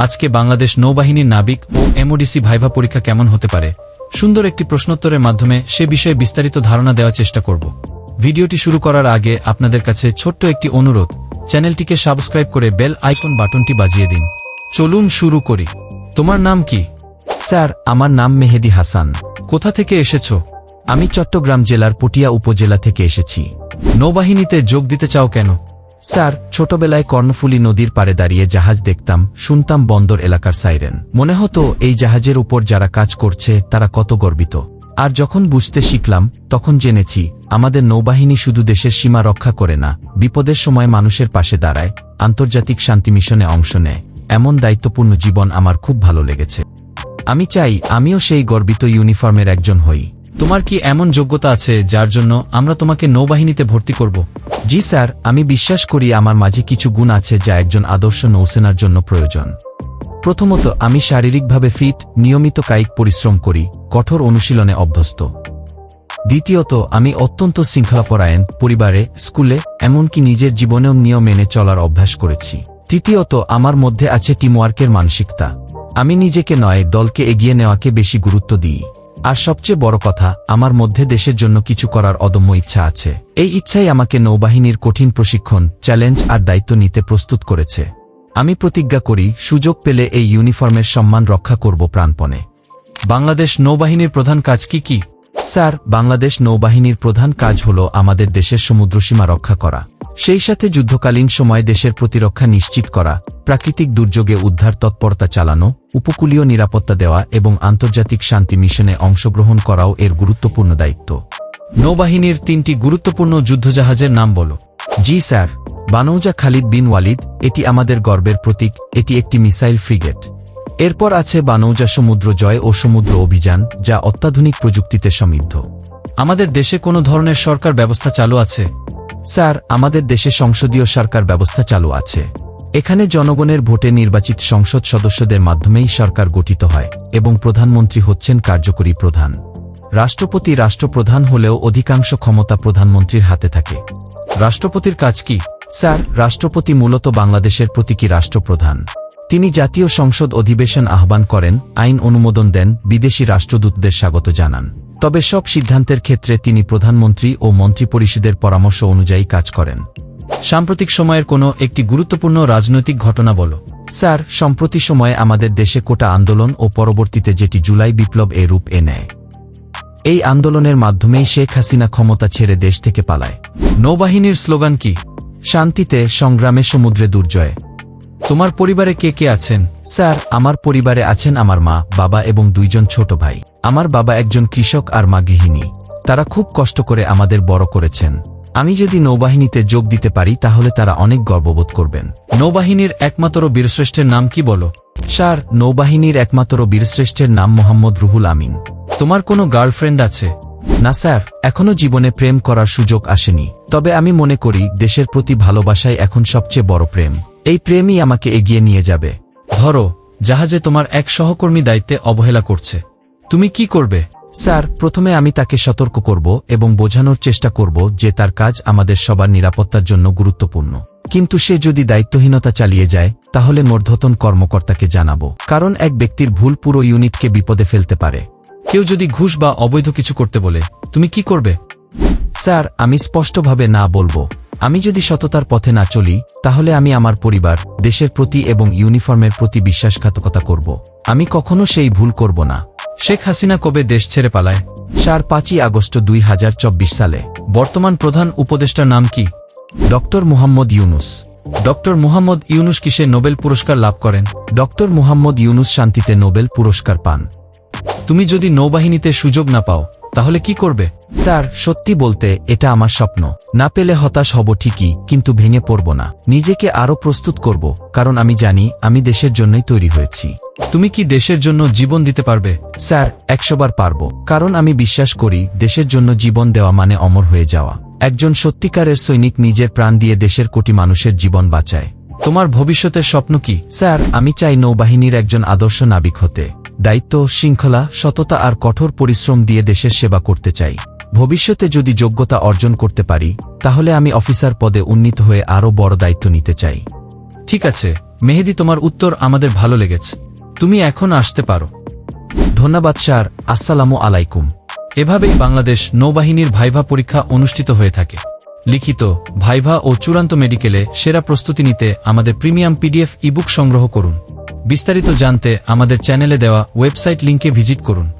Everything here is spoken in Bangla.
আজকে বাংলাদেশ নৌবাহিনীর নাবিক ও এমওডিসি ভাইভা পরীক্ষা কেমন হতে পারে? সুন্দর একটি প্রশ্নোত্তরের মাধ্যমে সে বিষয়ে বিস্তারিত ধারণা দেওয়ার চেষ্টা করব। ভিডিওটি শুরু করার আগে আপনাদের কাছে ছোট্ট একটি অনুরোধ, চ্যানেলটিকে সাবস্ক্রাইব করে বেল আইকন বাটনটি বাজিয়ে দিন। চলুন শুরু করি। তোমার নাম কি? স্যার, আমার নাম মেহেদি হাসান। কোথা থেকে এসেছ? আমি চট্টগ্রাম জেলার পটিয়া উপজেলা থেকে এসেছি। নৌবাহিনীতে যোগ দিতে চাও কেন? স্যার, ছোটবেলায় কর্ণফুলী নদীর পাড়ে দাঁড়িয়ে জাহাজ দেখতাম, শুনতাম বন্দর এলাকার সাইরেন। মনে হতো, এই জাহাজের উপর যারা কাজ করছে, তারা কত গর্বিত। আর যখন বুঝতে শিখলাম, তখন জেনেছি, আমাদের নৌবাহিনী শুধু দেশের সীমা রক্ষা করে না, বিপদের সময় মানুষের পাশে দাঁড়ায়, আন্তর্জাতিক শান্তি মিশনে অংশ নেয়। এমন দায়িত্বপূর্ণ জীবন আমার খুব ভালো লেগেছে। আমি চাই, আমিও সেই গর্বিত ইউনিফর্মের একজন হই। তোমার কি এমন যোগ্যতা আছে যার জন্য আমরা তোমাকে নৌবাহিনীতে ভর্তি করব? জি, স্যার, আমি বিশ্বাস করি আমার মাঝে কিছু গুণ আছে যা একজন আদর্শ নৌসেনার জন্য প্রয়োজন। প্রথমত, আমি শারীরিকভাবে ফিট, নিয়মিত কায়িক পরিশ্রম করি, কঠোর অনুশীলনে অভ্যস্ত। দ্বিতীয়ত, আমি অত্যন্ত শৃঙ্খলাপরায়ণ, পরিবারে, স্কুলে, এমনকি নিজের জীবনেও নিয়ম মেনে চলার অভ্যাস করেছি। তৃতীয়ত, আমার মধ্যে আছে টিমওয়ার্কের মানসিকতা। আমি নিজেকে নয়, দলকে এগিয়ে নেওয়াকে বেশি গুরুত্ব দিই। আর সবচেয়ে বড় কথা, আমার মধ্যে দেশের জন্য কিছু করার অদম্য ইচ্ছা আছে। এই ইচ্ছাই আমাকে নৌবাহিনীর কঠিন প্রশিক্ষণ, চ্যালেঞ্জ আর দায়িত্ব নিতে প্রস্তুত করেছে। আমি প্রতিজ্ঞা করি, সুযোগ পেলে এই ইউনিফর্মের সম্মান রক্ষা করব প্রাণপণে। বাংলাদেশ নৌবাহিনীর প্রধান কাজ কি কি? স্যার। বাংলাদেশ নৌবাহিনীর প্রধান কাজ হল আমাদের দেশের সমুদ্রসীমা রক্ষা করা। সেই সাথে যুদ্ধকালীন সময় দেশের প্রতিরক্ষা নিশ্চিত করা, প্রাকৃতিক দুর্যোগে উদ্ধার তৎপরতা চালানো, উপকূলীয় নিরাপত্তা দেওয়া এবং আন্তর্জাতিক শান্তি মিশনে অংশগ্রহণ করাও এর গুরুত্বপূর্ণ দায়িত্ব। নৌবাহিনীর তিনটি গুরুত্বপূর্ণ যুদ্ধজাহাজের নাম বলো। জি sir, Banouja Khalid bin Walid, এটি আমাদের গর্বের প্রতীক, এটি একটি মিসাইল ফ্রিগেট। এরপর আছে বানৌজা সমুদ্র জয় ও সমুদ্র অভিযান, যা অত্যাধুনিক প্রযুক্তিতে সমৃদ্ধ। আমাদের দেশে কোনো ধরনের সরকার ব্যবস্থা চালু আছে? স্যার, আমাদের দেশে সংসদীয় সরকার ব্যবস্থা চালু আছে। এখানে জনগণের ভোটে নির্বাচিত সংসদ সদস্যদের মাধ্যমেই সরকার গঠিত হয় এবং প্রধানমন্ত্রী হচ্ছেন কার্যকরী প্রধান। রাষ্ট্রপতি রাষ্ট্রপ্রধান হলেও অধিকাংশ ক্ষমতা প্রধানমন্ত্রীর হাতে থাকে। রাষ্ট্রপতির কাজ কি? স্যার, রাষ্ট্রপতি মূলত বাংলাদেশের প্রতীকী রাষ্ট্রপ্রধান। তিনি জাতীয় সংসদ অধিবেশন আহ্বান করেন, আইন অনুমোদন দেন, বিদেশি রাষ্ট্রদূতদের স্বাগত জানান। তবে সব সিদ্ধান্তের ক্ষেত্রে তিনি প্রধানমন্ত্রী ও মন্ত্রিপরিষদের পরামর্শ অনুযায়ী কাজ করেন। সাম্প্রতিক সময়ের কোনো একটি গুরুত্বপূর্ণ রাজনৈতিক ঘটনা বলো। স্যার, সম্প্রতি সময়ে আমাদের দেশে কোটা আন্দোলন ও পরবর্তীতে যেটি জুলাই বিপ্লব এ রূপ এ নেয়। এই আন্দোলনের মাধ্যমেই শেখ হাসিনা ক্ষমতা ছেড়ে দেশ থেকে পালায়। নৌবাহিনীর স্লোগান কি? শান্তিতে, সংগ্রামে সমুদ্রে দুর্জয়। তোমার পরিবারে কে কে আছেন? স্যার, আমার পরিবারে আছেন আমার মা, বাবা এবং দুইজন ছোট ভাই। আমার বাবা একজন কৃষক আর মা গৃহিণী। তারা খুব কষ্ট করে আমাদের বড় করেছেন। আমি যদি নৌবাহিনীতে যোগ দিতে পারি, তাহলে তারা অনেক গর্ববোধ করবেন। নৌবাহিনীর একমাত্র বীরশ্রেষ্ঠের নাম কি বলো? স্যার, নৌবাহিনীর একমাত্র বীরশ্রেষ্ঠের নাম মোহাম্মদ রুহুল আমিন। তোমার কোনো গার্লফ্রেন্ড আছে? না স্যার এখনও জীবনে প্রেম করার সুযোগ আসেনি। তবে আমি মনে করি, দেশের প্রতি ভালোবাসাই এখন সবচেয়ে বড় প্রেম। এই প্রেমই আমাকে এগিয়ে নিয়ে যাবে। ধরো, জাহাজে তোমার এক সহকর্মী দায়িত্বে অবহেলা করছে। তুমি কি করবে? স্যার, প্রথমে আমি তাকে সতর্ক করব এবং বোঝানোর চেষ্টা করব যে তার কাজ আমাদের সবার নিরাপত্তার জন্য গুরুত্বপূর্ণ। কিন্তু সে যদি দায়িত্বহীনতা চালিয়ে যায়, তাহলে মর্ধতন কর্মকর্তাকে জানাব। কারণ এক ব্যক্তির ভুল পুরো ইউনিটকে বিপদে ফেলতে পারে। কেউ যদি ঘুষ বা অবৈধ কিছু করতে বলে, তুমি কি করবে? স্যার, আমি স্পষ্টভাবে না বলব। আমি যদি সততার পথে না চলি, তাহলে আমি আমার পরিবার, দেশের প্রতি এবং ইউনিফর্মের প্রতি বিশ্বাসঘাতকতা করব। আমি কখনো সেই ভুল করব না। শেখ হাসিনা কবে দেশ ছেড়ে পালায়? সার পাঁচই আগস্ট দুই হাজার চব্বিশ সালে। বর্তমান প্রধান উপদেষ্টার নাম কি? ডক্টর মুহাম্মদ ইউনুস। ডক্টর মুহাম্মদ ইউনুস কিসে নোবেল পুরস্কার লাভ করেন? ডক্টর মুহাম্মদ ইউনুস শান্তিতে নোবেল পুরস্কার পান। তুমি যদি নৌবাহিনীতে সুযোগ না পাও তাহলে কি করবে? স্যার, সত্যি বলতে এটা আমার স্বপ্ন। না পেলে হতাশ হব ঠিকই, কিন্তু ভেঙে পড়ব না। নিজেকে আরও প্রস্তুত করব, কারণ আমি জানি, আমি দেশের জন্যই তৈরি হয়েছি। তুমি কি দেশের জন্য জীবন দিতে পারবে? স্যার একশোবার পারব। কারণ আমি বিশ্বাস করি, দেশের জন্য জীবন দেওয়া মানে অমর হয়ে যাওয়া। একজন সত্যিকারের সৈনিক নিজের প্রাণ দিয়ে দেশের কোটি মানুষের জীবন বাঁচায়। তোমার ভবিষ্যতের স্বপ্ন কি? স্যার, আমি চাই নৌবাহিনীর একজন আদর্শ নাবিক হতে। দায়িত্ব, শৃঙ্খলা, সততা আর কঠোর পরিশ্রম দিয়ে দেশের সেবা করতে চাই। ভবিষ্যতে যদি যোগ্যতা অর্জন করতে পারি, তাহলে আমি অফিসার পদে উন্নীত হয়ে আরও বড় দায়িত্ব নিতে চাই। ঠিক আছে, মেহেদি তোমার উত্তর আমাদের ভালো লেগেছে। তুমি এখন আসতে পারো। ধন্যবাদ স্যার, আসসালামু আলাইকুম। এভাবেই বাংলাদেশ নৌবাহিনীর ভাইভা পরীক্ষা অনুষ্ঠিত হয়ে থাকে। লিখিত, ভাইভা ও চূড়ান্ত মেডিকেলে সেরা প্রস্তুতি নিতে আমাদের প্রিমিয়াম পিডিএফ ইবুক সংগ্রহ করুন। বিস্তারিত জানতে আমাদের চ্যানেলে দেওয়া ওয়েবসাইট লিঙ্কে ভিজিট করুন।